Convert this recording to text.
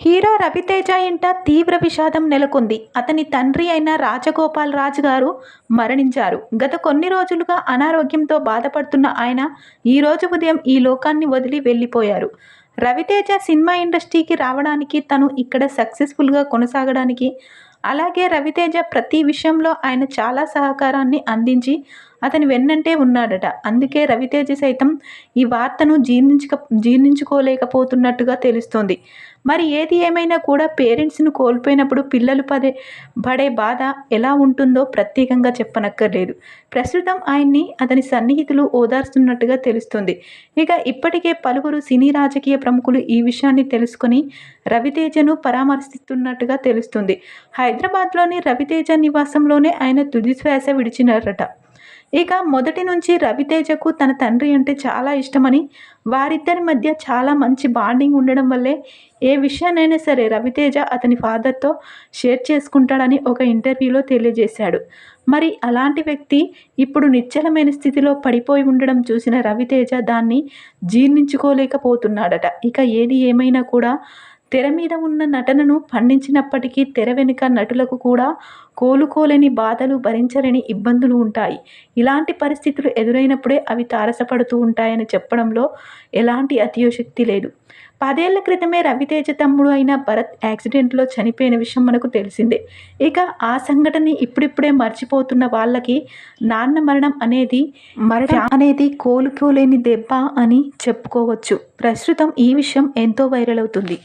Hero Raviteja ఇంట తీవ్ర విషాదం నెలకొంది. అతని తండ్రి అయిన రాజగోపాల్ రాజ్ గారు మరణించారు. గత కొన్ని రోజులుగా అనారోగ్యంతో బాధపడుతున్న ఆయన ఈరోజు ఉదయం ఈ లోకాన్ని వదిలి వెళ్ళిపోయారు. రవితేజ సినిమా ఇండస్ట్రీకి రావడానికి తను ఇక్కడ సక్సెస్ఫుల్గా కొనసాగడానికి అలాగే రవితేజ ప్రతి విషయంలో ఆయన చాలా సహకారాన్ని అందించి అతని వెన్నంటే ఉన్నాడట. అందుకే రవితేజ సైతం ఈ వార్తను జీర్ణించక జీర్ణించుకోలేకపోతున్నట్టుగా తెలుస్తోంది. మరి ఏది ఏమైనా కూడా పేరెంట్స్ను కోల్పోయినప్పుడు పిల్లలు పడే పడే బాధ ఎలా ఉంటుందో ప్రత్యేకంగా చెప్పనక్కర్లేదు. ప్రస్తుతం ఆయన్ని అతని సన్నిహితులు ఓదార్స్తున్నట్టుగా తెలుస్తుంది. ఇక ఇప్పటికే పలువురు సినీ రాజకీయ ప్రముఖులు ఈ విషయాన్ని తెలుసుకొని రవితేజను పరామర్శిస్తున్నట్టుగా తెలుస్తుంది. హైదరాబాద్లోని రవితేజ నివాసంలోనే ఆయన తుదిశ్వాస విడిచినారట. ఇక మొదటి నుంచి రవితేజకు తన తండ్రి అంటే చాలా ఇష్టమని వారిద్దరి మధ్య చాలా మంచి బాండింగ్ ఉండడం వల్లే ఏ విషయానైనా సరే రవితేజ అతని ఫాదర్తో షేర్ చేసుకుంటాడని ఒక ఇంటర్వ్యూలో తెలియజేశాడు. మరి అలాంటి వ్యక్తి ఇప్పుడు నిశ్చలమైన స్థితిలో పడిపోయి ఉండడం చూసిన రవితేజ దాన్ని జీర్ణించుకోలేకపోతున్నాడట. ఇక ఏది ఏమైనా కూడా తెర మీద ఉన్న నటనను పండించినప్పటికీ తెర వెనుక నటులకు కూడా కోలుకోలేని బాధలు భరించలేని ఇబ్బందులు ఉంటాయి. ఇలాంటి పరిస్థితులు ఎదురైనప్పుడే అవి తారసపడుతూ ఉంటాయని చెప్పడంలో ఎలాంటి అతియోశక్తి లేదు. పదేళ్ళ క్రితమే రవితేజ తమ్ముడు అయిన భరత్ యాక్సిడెంట్లో చనిపోయిన విషయం మనకు తెలిసిందే. ఇక ఆ సంఘటనని ఇప్పుడిప్పుడే మర్చిపోతున్న వాళ్ళకి నాన్న మరణం అనేది మరణం అనేది కోలుకోలేని దెబ్బ అని చెప్పుకోవచ్చు. ప్రస్తుతం ఈ విషయం ఎంతో వైరల్ అవుతుంది.